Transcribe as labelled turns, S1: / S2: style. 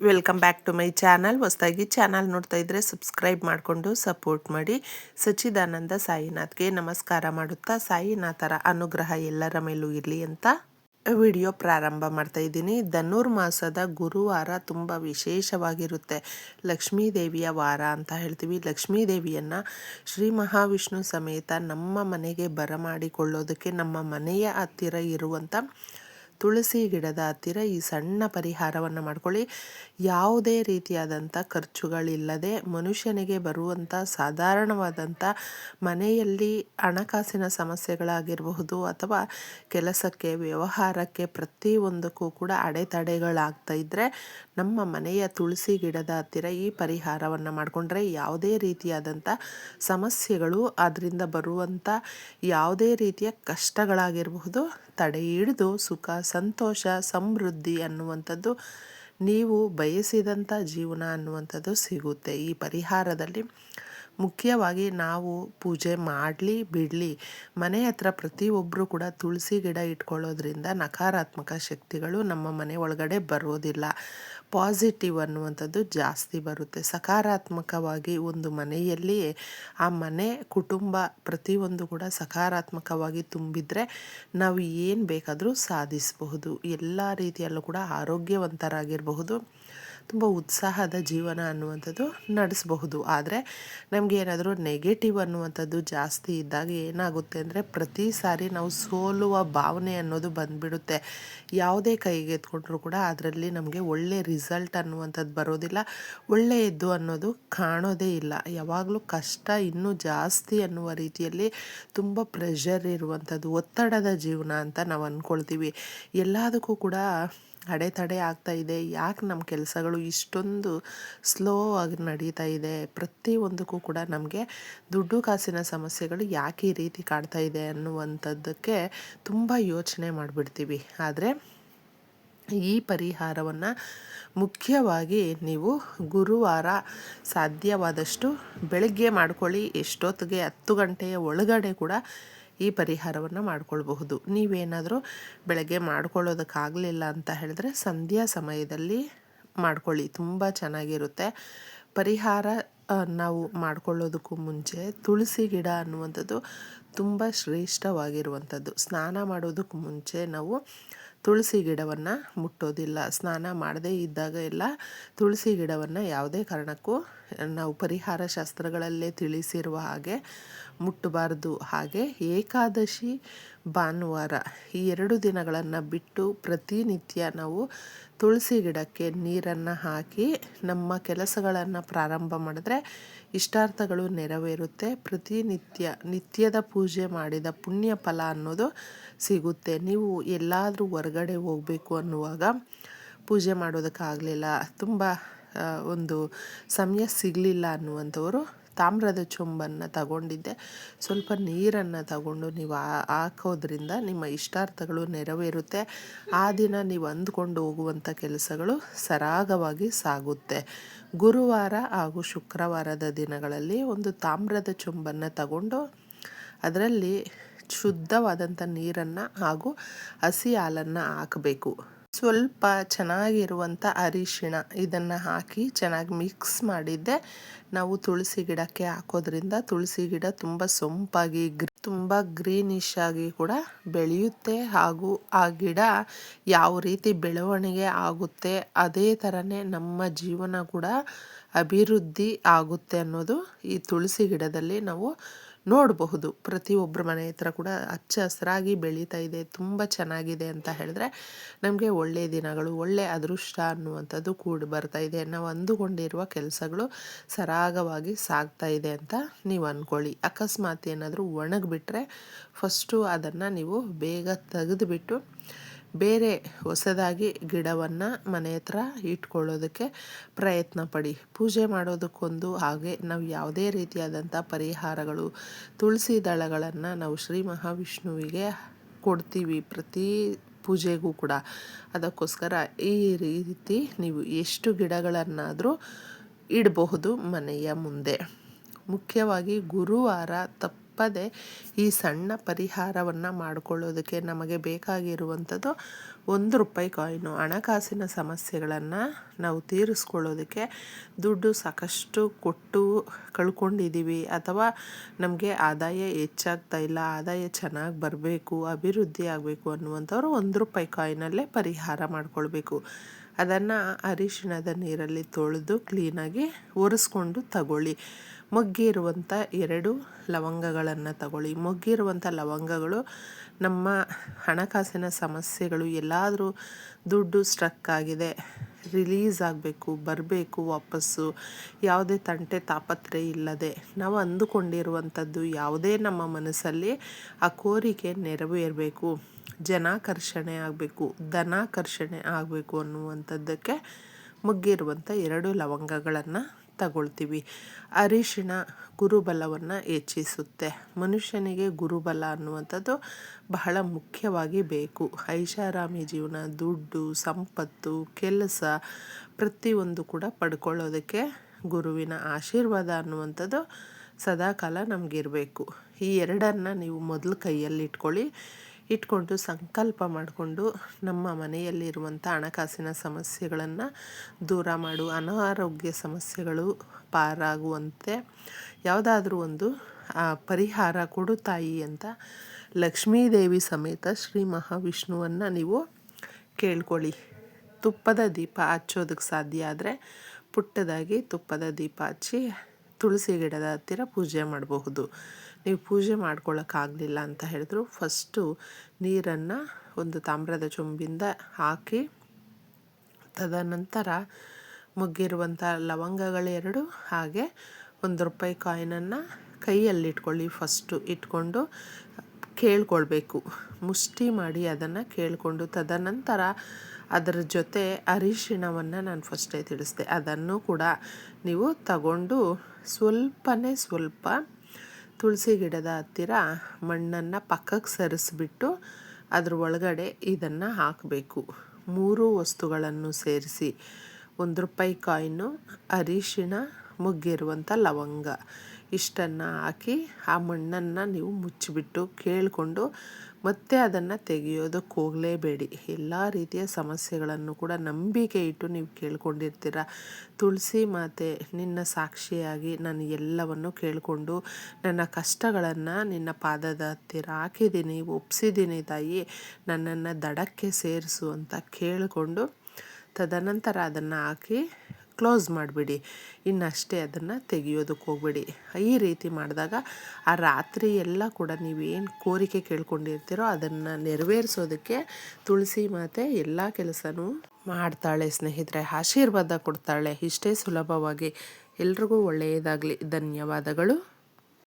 S1: Welcome back to my channel ಹೊಸದಾಗಿ channel ನೋಡ್ತಾ ಇದ್ರೆ ಸಬ್ಸ್ಕ್ರೈಬ್ ಮಾಡಿಕೊಂಡು ಸಪೋರ್ಟ್ ಮಾಡಿ. ಸಚ್ಚಿದಾನಂದ ಸಾಯಿನಾಥ್ಗೆ ನಮಸ್ಕಾರ ಮಾಡುತ್ತಾ ಸಾಯಿನಾಥರ ಅನುಗ್ರಹ ಎಲ್ಲರ ಮೇಲೂ ಇರಲಿ ಅಂತ ವಿಡಿಯೋ ಪ್ರಾರಂಭ ಮಾಡ್ತಾ ಇದ್ದೀನಿ. ಧನುರ್ಮಾಸದ ಗುರುವಾರ ತುಂಬ ವಿಶೇಷವಾಗಿರುತ್ತೆ. ಲಕ್ಷ್ಮೀ ದೇವಿಯ ವಾರ ಅಂತ ಹೇಳ್ತೀವಿ. ಲಕ್ಷ್ಮೀ ದೇವಿಯನ್ನು ಶ್ರೀ ಮಹಾವಿಷ್ಣು ಸಮೇತ ನಮ್ಮ ಮನೆಗೆ ಬರಮಾಡಿಕೊಳ್ಳೋದಕ್ಕೆ ನಮ್ಮ ಮನೆಯ ಹತ್ತಿರ ಇರುವಂಥ ತುಳಸಿ ಗಿಡದ ಹತ್ತಿರ ಈ ಸಣ್ಣ ಪರಿಹಾರವನ್ನು ಮಾಡ್ಕೊಳ್ಳಿ. ಯಾವುದೇ ರೀತಿಯಾದಂಥ ಖರ್ಚುಗಳಿಲ್ಲದೆ ಮನುಷ್ಯನಿಗೆ ಬರುವಂಥ ಸಾಧಾರಣವಾದಂಥ ಮನೆಯಲ್ಲಿ ಹಣಕಾಸಿನ ಸಮಸ್ಯೆಗಳಾಗಿರಬಹುದು ಅಥವಾ ಕೆಲಸಕ್ಕೆ, ವ್ಯವಹಾರಕ್ಕೆ ಪ್ರತಿಯೊಂದಕ್ಕೂ ಕೂಡ ಅಡೆತಡೆಗಳಾಗ್ತಾ ಇದ್ದರೆ ನಮ್ಮ ಮನೆಯ ತುಳಸಿ ಗಿಡದ ಹತ್ತಿರ ಈ ಪರಿಹಾರವನ್ನು ಮಾಡಿಕೊಂಡ್ರೆ ಯಾವುದೇ ರೀತಿಯಾದಂಥ ಸಮಸ್ಯೆಗಳು ಅದರಿಂದ ಬರುವಂಥ ಯಾವುದೇ ರೀತಿಯ ಕಷ್ಟಗಳಾಗಿರಬಹುದು. ತಡೆ ಹಿಡಿದು ಸುಖ ಸಂತೋಷ ಸಮೃದ್ಧಿ ಅನ್ನುವಂಥದ್ದು ನೀವು ಬಯಸಿದಂಥ ಜೀವನ ಅನ್ನುವಂಥದ್ದು ಸಿಗುತ್ತೆ. ಈ ಪರಿಹಾರದಲ್ಲಿ ಮುಖ್ಯವಾಗಿ ನಾವು ಪೂಜೆ ಮಾಡಲಿ, ಬಿಡಲಿ, ಮನೆ ಹತ್ರ ಪ್ರತಿಯೊಬ್ಬರು ಕೂಡ ತುಳಸಿ ಗಿಡ ಇಟ್ಕೊಳ್ಳೋದ್ರಿಂದ ನಕಾರಾತ್ಮಕ ಶಕ್ತಿಗಳು ನಮ್ಮ ಮನೆ ಒಳಗಡೆ ಬರೋದಿಲ್ಲ. ಪಾಸಿಟಿವ್ ಅನ್ನುವಂಥದ್ದು ಜಾಸ್ತಿ ಬರುತ್ತೆ. ಸಕಾರಾತ್ಮಕವಾಗಿ ಒಂದು ಮನೆಯಲ್ಲಿ ಆ ಮನೆ, ಕುಟುಂಬ ಪ್ರತಿಯೊಂದು ಕೂಡ ಸಕಾರಾತ್ಮಕವಾಗಿ ತುಂಬಿದರೆ ನಾವು ಏನು ಬೇಕಾದರೂ ಸಾಧಿಸಬಹುದು. ಎಲ್ಲ ರೀತಿಯಲ್ಲೂ ಕೂಡ ಆರೋಗ್ಯವಂತರಾಗಿರಬಹುದು. ತುಂಬ ಉತ್ಸಾಹದ ಜೀವನ ಅನ್ನುವಂಥದ್ದು ನಡೆಸಬಹುದು. ಆದರೆ ಏನಾದರೂ ನೆಗೆಟಿವ್ ಅನ್ನುವಂಥದ್ದು ಜಾಸ್ತಿ ಇದ್ದಾಗ ಏನಾಗುತ್ತೆ ಅಂದರೆ ಪ್ರತಿ ಸಾರಿ ನಾವು ಸೋಲುವ ಭಾವನೆ ಅನ್ನೋದು ಬಂದುಬಿಡುತ್ತೆ. ಯಾವುದೇ ಕೈಗೆ ಎತ್ಕೊಂಡ್ರೂ ಕೂಡ ಅದರಲ್ಲಿ ನಮಗೆ ಒಳ್ಳೆ ರಿಸಲ್ಟ್ ಅನ್ನುವಂಥದ್ದು ಬರೋದಿಲ್ಲ. ಒಳ್ಳೆಯದ್ದು ಅನ್ನೋದು ಕಾಣೋದೇ ಇಲ್ಲ. ಯಾವಾಗಲೂ ಕಷ್ಟ ಇನ್ನೂ ಜಾಸ್ತಿ ಅನ್ನುವ ರೀತಿಯಲ್ಲಿ ತುಂಬ ಪ್ರೆಷರ್ ಇರುವಂಥದ್ದು ಒತ್ತಡದ ಜೀವನ ಅಂತ ನಾವು ಅಂದ್ಕೊಳ್ತೀವಿ ಎಲ್ಲದಕ್ಕೂ ಕೂಡ ಅಡೆತಡೆ ಆಗ್ತಾ ಇದೆ. ಯಾಕೆ ನಮ್ಮ ಕೆಲಸಗಳು ಇಷ್ಟೊಂದು ಸ್ಲೋ ಆಗಿ ನಡೀತಾ ಇದೆ? ಪ್ರತಿಯೊಂದಕ್ಕೂ ಕೂಡ ನಮಗೆ ದುಡ್ಡು ಕಾಸಿನ ಸಮಸ್ಯೆಗಳು ಯಾಕೆ ಈ ರೀತಿ ಕಾಡ್ತಾ ಇದೆ ಅನ್ನುವಂಥದ್ದಕ್ಕೆ ತುಂಬ ಯೋಚನೆ ಮಾಡಿಬಿಡ್ತೀವಿ. ಆದರೆ ಈ ಪರಿಹಾರವನ್ನು ಮುಖ್ಯವಾಗಿ ನೀವು ಗುರುವಾರ ಸಾಧ್ಯವಾದಷ್ಟು ಬೆಳಗ್ಗೆ ಮಾಡ್ಕೊಳ್ಳಿ. ಎಷ್ಟೊತ್ತಿಗೆ ಹತ್ತು ಗಂಟೆಯ ಒಳಗಡೆ ಕೂಡ ಈ ಪರಿಹಾರವನ್ನು ಮಾಡಿಕೊಳ್ಬಹುದು. ನೀವೇನಾದರೂ ಬೆಳಗ್ಗೆ ಮಾಡ್ಕೊಳ್ಳೋದಕ್ಕಾಗಲಿಲ್ಲ ಅಂತ ಹೇಳಿದ್ರೆ ಸಂಧ್ಯಾ ಸಮಯದಲ್ಲಿ ಮಾಡ್ಕೊಳ್ಳಿ. ತುಂಬ ಚೆನ್ನಾಗಿರುತ್ತೆ. ಪರಿಹಾರ ನಾವು ಮಾಡ್ಕೊಳ್ಳೋದಕ್ಕೂ ಮುಂಚೆ ತುಳಸಿ ಗಿಡ ಅನ್ನುವಂಥದ್ದು ತುಂಬ ಶ್ರೇಷ್ಠವಾಗಿರುವಂಥದ್ದು. ಸ್ನಾನ ಮಾಡೋದಕ್ಕೂ ಮುಂಚೆ ನಾವು ತುಳಸಿ ಗಿಡವನ್ನು ಮುಟ್ಟೋದಿಲ್ಲ. ಸ್ನಾನ ಮಾಡದೇ ಇದ್ದಾಗ ಎಲ್ಲ ತುಳಸಿ ಗಿಡವನ್ನು ಯಾವುದೇ ಕಾರಣಕ್ಕೂ ನಾವು ಪರಿಹಾರ ಶಾಸ್ತ್ರಗಳಲ್ಲೇ ತಿಳಿಸಿರುವ ಹಾಗೆ ಮುಟ್ಟಬಾರ್ದು. ಹಾಗೆ ಏಕಾದಶಿ ಭಾನುವಾರ ಈ ಎರಡು ದಿನಗಳನ್ನು ಬಿಟ್ಟು ಪ್ರತಿನಿತ್ಯ ನಾವು ತುಳಸಿ ಗಿಡಕ್ಕೆ ನೀರನ್ನು ಹಾಕಿ ನಮ್ಮ ಕೆಲಸಗಳನ್ನು ಪ್ರಾರಂಭ ಮಾಡಿದ್ರೆ ಇಷ್ಟಾರ್ಥಗಳು ನೆರವೇರುತ್ತೆ. ಪ್ರತಿನಿತ್ಯ ನಿತ್ಯದ ಪೂಜೆ ಮಾಡಿದ ಪುಣ್ಯ ಫಲ ಅನ್ನೋದು ಸಿಗುತ್ತೆ. ನೀವು ಎಲ್ಲಾದರೂ ಹೊರಗಡೆ ಹೋಗಬೇಕು ಅನ್ನುವಾಗ ಪೂಜೆ ಮಾಡೋದಕ್ಕಾಗಲಿಲ್ಲ. ತುಂಬ ಒಂದು ಸಮಯ ಸಿಗಲಿಲ್ಲ ಅನ್ನುವಂಥವರು ತಾಮ್ರದ ಚೊಂಬನ್ನು ತಗೊಂಡಿದ್ದೆ. ಸ್ವಲ್ಪ ನೀರನ್ನು ತಗೊಂಡು ನೀವು ಹಾಕೋದ್ರಿಂದ ನಿಮ್ಮ ಇಷ್ಟಾರ್ಥಗಳು ನೆರವೇರುತ್ತೆ. ಆ ದಿನ ನೀವು ಅಂದ್ಕೊಂಡು ಹೋಗುವಂಥ ಕೆಲಸಗಳು ಸರಾಗವಾಗಿ ಸಾಗುತ್ತೆ. ಗುರುವಾರ ಹಾಗೂ ಶುಕ್ರವಾರದ ದಿನಗಳಲ್ಲಿ ಒಂದು ತಾಮ್ರದ ಚೊಂಬನ್ನು ತಗೊಂಡು ಅದರಲ್ಲಿ ಶುದ್ಧವಾದಂಥ ನೀರನ್ನು ಹಾಗೂ ಹಸಿ ಹಾಲನ್ನು ಹಾಕಬೇಕು. ಸ್ವಲ್ಪ ಚೆನ್ನಾಗಿರುವಂಥ ಅರಿಶಿಣ ಇದನ್ನು ಹಾಕಿ ಚೆನ್ನಾಗಿ ಮಿಕ್ಸ್ ಮಾಡಿದ್ದೆ. ನಾವು ತುಳಸಿ ಗಿಡಕ್ಕೆ ಹಾಕೋದ್ರಿಂದ ತುಳಸಿ ಗಿಡ ತುಂಬ ಸೊಂಪಾಗಿ ಗ್ರಿ, ತುಂಬ ಗ್ರೀನಿಶ್ ಆಗಿ ಕೂಡ ಬೆಳೆಯುತ್ತೆ. ಹಾಗೂ ಆ ಗಿಡ ಯಾವ ರೀತಿ ಬೆಳವಣಿಗೆ ಆಗುತ್ತೆ, ಅದೇ ಥರನೇ ನಮ್ಮ ಜೀವನ ಕೂಡ ಅಭಿವೃದ್ಧಿ ಆಗುತ್ತೆ ಅನ್ನೋದು ಈ ತುಳಸಿ ಗಿಡದಲ್ಲಿ ನಾವು ನೋಡಬಹುದು. ಪ್ರತಿಯೊಬ್ಬರ ಮನೆ ಹತ್ರ ಕೂಡ ಹಚ್ಚ ಹಸಿರಾಗಿ ಬೆಳೀತಾ ಇದೆ, ತುಂಬ ಚೆನ್ನಾಗಿದೆ ಅಂತ ಹೇಳಿದ್ರೆ ನಮಗೆ ಒಳ್ಳೆಯ ದಿನಗಳು ಒಳ್ಳೆಯ ಅದೃಷ್ಟ ಅನ್ನುವಂಥದ್ದು ಕೂಡಿ ಬರ್ತಾ ಇದೆ ನಾವು ಅಂದುಕೊಂಡಿರುವ ಕೆಲಸಗಳು ಸರಾಗವಾಗಿ ಸಾಗ್ತಾ ಇದೆ ಅಂತ ನೀವು ಅಂದ್ಕೊಳ್ಳಿ ಅಕಸ್ಮಾತ್ ಏನಾದರೂ ಒಣಗಿಬಿಟ್ರೆ ಫಸ್ಟು ಅದನ್ನು ನೀವು ಬೇಗ ತೆಗೆದುಬಿಟ್ಟು ಬೇರೆ ಹೊಸದಾಗಿ ಗಿಡವನ್ನು ಮನೆ ಹತ್ರ ಇಟ್ಕೊಳ್ಳೋದಕ್ಕೆ ಪ್ರಯತ್ನ ಪಡಿ. ಪೂಜೆ ಮಾಡೋದಕ್ಕೊಂದು ಹಾಗೆ ನಾವು ಯಾವುದೇ ರೀತಿಯಾದಂಥ ಪರಿಹಾರಗಳು, ತುಳಸಿ ದಳಗಳನ್ನು ನಾವು ಶ್ರೀ ಮಹಾವಿಷ್ಣುವಿಗೆ ಕೊಡ್ತೀವಿ ಪ್ರತಿ ಪೂಜೆಗೂ ಕೂಡ. ಅದಕ್ಕೋಸ್ಕರ ಈ ರೀತಿ ನೀವು ಎಷ್ಟು ಗಿಡಗಳನ್ನಾದರೂ ಇಡಬಹುದು ಮನೆಯ ಮುಂದೆ. ಮುಖ್ಯವಾಗಿ ಗುರುವಾರ ತಪ್ಪು ತಪ್ಪದೆ ಈ ಸಣ್ಣ ಪರಿಹಾರವನ್ನು ಮಾಡಿಕೊಳ್ಳೋದಕ್ಕೆ ನಮಗೆ ಬೇಕಾಗಿರುವಂಥದ್ದು ಒಂದು ರೂಪಾಯಿ ಕಾಯಿನು. ಹಣಕಾಸಿನ ಸಮಸ್ಯೆಗಳನ್ನು ನಾವು ತೀರಿಸ್ಕೊಳ್ಳೋದಕ್ಕೆ ದುಡ್ಡು ಸಾಕಷ್ಟು ಕೊಟ್ಟು ಕಳ್ಕೊಂಡಿದ್ದೀವಿ. ಅಥವಾ ನಮಗೆ ಆದಾಯ ಹೆಚ್ಚಾಗ್ತಾ ಇಲ್ಲ, ಆದಾಯ ಚೆನ್ನಾಗಿ ಬರಬೇಕು, ಅಭಿವೃದ್ಧಿ ಆಗಬೇಕು ಅನ್ನುವಂಥವ್ರು ಒಂದು ರೂಪಾಯಿ ಕಾಯಿನಲ್ಲೇ ಪರಿಹಾರ ಮಾಡಿಕೊಳ್ಬೇಕು. ಅದನ್ನು ಅರಿಶಿಣದ ನೀರಲ್ಲಿ ತೊಳೆದು ಕ್ಲೀನಾಗಿ ಒರೆಸ್ಕೊಂಡು ತಗೊಳ್ಳಿ. ಮೊಗ್ಗಿರುವಂಥ ಎರಡು ಲವಂಗಗಳನ್ನು ತಗೊಳ್ಳಿ. ಮೊಗ್ಗಿರುವಂಥ ಲವಂಗಗಳು ನಮ್ಮ ಹಣಕಾಸಿನ ಸಮಸ್ಯೆಗಳು, ಎಲ್ಲಾದರೂ ದುಡ್ಡು ಸ್ಟ್ರಕ್ ಆಗಿದೆ ರಿಲೀಸ್ ಆಗಬೇಕು, ಬರಬೇಕು, ವಾಪಸ್ಸು, ಯಾವುದೇ ತಂಟೆ ತಾಪತ್ರೆ ಇಲ್ಲದೆ ನಾವು ಅಂದುಕೊಂಡಿರುವಂಥದ್ದು ಯಾವುದೇ ನಮ್ಮ ಮನಸ್ಸಲ್ಲಿ ಆ ಕೋರಿಕೆ ನೆರವೇರಬೇಕು. ಜನಾಕರ್ಷಣೆ ಆಗಬೇಕು, ಧನಾಕರ್ಷಣೆ ಆಗಬೇಕು ಅನ್ನುವಂಥದ್ದಕ್ಕೆ ಮುಗ್ಗಿರುವಂಥ ಎರಡು ಲವಂಗಗಳನ್ನು ತಗೊಳ್ತೀವಿ. ಅರಿಶಿಣ ಗುರುಬಲವನ್ನು ಹೆಚ್ಚಿಸುತ್ತೆ. ಮನುಷ್ಯನಿಗೆ ಗುರುಬಲ ಅನ್ನುವಂಥದ್ದು ಬಹಳ ಮುಖ್ಯವಾಗಿ ಬೇಕು. ಐಷಾರಾಮಿ ಜೀವನ, ದುಡ್ಡು, ಸಂಪತ್ತು, ಕೆಲಸ ಪ್ರತಿಯೊಂದು ಕೂಡ ಪಡ್ಕೊಳ್ಳೋದಕ್ಕೆ ಗುರುವಿನ ಆಶೀರ್ವಾದ ಅನ್ನುವಂಥದ್ದು ಸದಾಕಾಲ ನಮಗಿರಬೇಕು. ಈ ಎರಡನ್ನು ನೀವು ಮೊದಲು ಕೈಯಲ್ಲಿ ಇಟ್ಕೊಳ್ಳಿ ಇಟ್ಕೊಂಡು ಸಂಕಲ್ಪ ಮಾಡಿಕೊಂಡು ನಮ್ಮ ಮನೆಯಲ್ಲಿರುವಂಥ ಹಣಕಾಸಿನ ಸಮಸ್ಯೆಗಳನ್ನು ದೂರ ಮಾಡು. ಅನಾರೋಗ್ಯ ಸಮಸ್ಯೆಗಳು ಪಾರಾಗುವಂತೆ ಯಾವುದಾದ್ರೂ ಒಂದು ಪರಿಹಾರ ಕೊಡು ತಾಯಿ ಅಂತ ಲಕ್ಷ್ಮೀದೇವಿ ಸಮೇತ ಶ್ರೀ ಮಹಾವಿಷ್ಣುವನ್ನು ನೀವು ಕೇಳ್ಕೊಳ್ಳಿ. ತುಪ್ಪದ ದೀಪ ಹಚ್ಚೋದಕ್ಕೆ ಸಾಧ್ಯ ಆದರೆ ಪುಟ್ಟದಾಗಿ ತುಪ್ಪದ ದೀಪ ಹಚ್ಚಿ ತುಳಸಿ ಗಿಡದ ಹತ್ತಿರ ಪೂಜೆ ಮಾಡಬಹುದು. ನೀವು ಪೂಜೆ ಮಾಡ್ಕೊಳ್ಳೋಕ್ಕಾಗಲಿಲ್ಲ ಅಂತ ಹೇಳಿದ್ರು. ಫಸ್ಟು ನೀರನ್ನು ಒಂದು ತಾಮ್ರದ ಚೊಂಬಿಂದ ಹಾಕಿ, ತದನಂತರ ಮುಗ್ಗಿರುವಂಥ ಲವಂಗಗಳೆರಡು ಹಾಗೆ ಒಂದು ರೂಪಾಯಿ ಕಾಯಿನನ್ನು ಕೈಯಲ್ಲಿ ಇಟ್ಕೊಳ್ಳಿ. ಫಸ್ಟು ಇಟ್ಕೊಂಡು ಕೇಳ್ಕೊಳ್ಬೇಕು. ಮುಷ್ಟಿ ಮಾಡಿ ಅದನ್ನು ಕೇಳಿಕೊಂಡು ತದನಂತರ ಅದರ ಜೊತೆ ಅರಿಶಿಣವನ್ನು ನಾನು ಫಸ್ಟೇ ತಿಳಿಸ್ದೆ. ಅದನ್ನು ಕೂಡ ನೀವು ತಗೊಂಡು ಸ್ವಲ್ಪನೇ ಸ್ವಲ್ಪ ತುಳಸಿ ಗಿಡದ ಹತ್ತಿರ ಮಣ್ಣನ್ನು ಪಕ್ಕಕ್ಕೆ ಸರಿಸ್ಬಿಟ್ಟು ಅದ್ರ ಒಳಗಡೆ ಇದನ್ನು ಹಾಕಬೇಕು. ಮೂರು ವಸ್ತುಗಳನ್ನು ಸೇರಿಸಿ. ಒಂದು ರೂಪಾಯಿ ಕಾಯಿನು, ಅರಿಶಿಣ ಮುಗ್ಗಿರುವಂಥ ಲವಂಗ. ಇಷ್ಟನ್ನು ಹಾಕಿ ಆ ಮಣ್ಣನ್ನು ನೀವು ಮುಚ್ಚಿಬಿಟ್ಟು ಕೇಳಿಕೊಂಡು ಮತ್ತೆ ಅದನ್ನು ತೆಗೆಯೋದಕ್ಕೆ ಹೋಗಲೇಬೇಡಿ. ಎಲ್ಲ ರೀತಿಯ ಸಮಸ್ಯೆಗಳನ್ನು ಕೂಡ ನಂಬಿಕೆ ಇಟ್ಟು ನೀವು ಕೇಳ್ಕೊಂಡಿರ್ತೀರ. ತುಳಸಿ ಮಾತೆ, ನಿನ್ನ ಸಾಕ್ಷಿಯಾಗಿ ನಾನು ಎಲ್ಲವನ್ನು ಕೇಳಿಕೊಂಡು ನನ್ನ ಕಷ್ಟಗಳನ್ನು ನಿನ್ನ ಪಾದದ ಹತ್ತಿರ ಹಾಕಿದ್ದೀನಿ, ಒಪ್ಸಿದ್ದೀನಿ ತಾಯಿ. ನನ್ನನ್ನು ದಡಕ್ಕೆ ಸೇರಿಸು ಅಂತ ಕೇಳಿಕೊಂಡು ತದನಂತರ ಅದನ್ನು ಹಾಕಿ ಕ್ಲೋಸ್ ಮಾಡಿಬಿಡಿ. ಇನ್ನಷ್ಟೇ ಅದನ್ನು ತೆಗಿಯೋದಕ್ಕೆ ಹೋಗ್ಬೇಡಿ. ಈ ರೀತಿ ಮಾಡಿದಾಗ ಆ ರಾತ್ರಿ ಎಲ್ಲ ಕೂಡ ನೀವೇನು ಕೋರಿಕೆ ಕೇಳ್ಕೊಂಡಿರ್ತೀರೋ ಅದನ್ನು ನೆರವೇರಿಸೋದಕ್ಕೆ ತುಳಸಿ ಮಾತೆ ಎಲ್ಲ ಕೆಲಸನೂ ಮಾಡ್ತಾಳೆ ಸ್ನೇಹಿತರೆ. ಆಶೀರ್ವಾದ ಕೊಡ್ತಾಳೆ. ಇಷ್ಟೇ ಸುಲಭವಾಗಿ. ಎಲ್ರಿಗೂ ಒಳ್ಳೆಯದಾಗಲಿ. ಧನ್ಯವಾದಗಳು.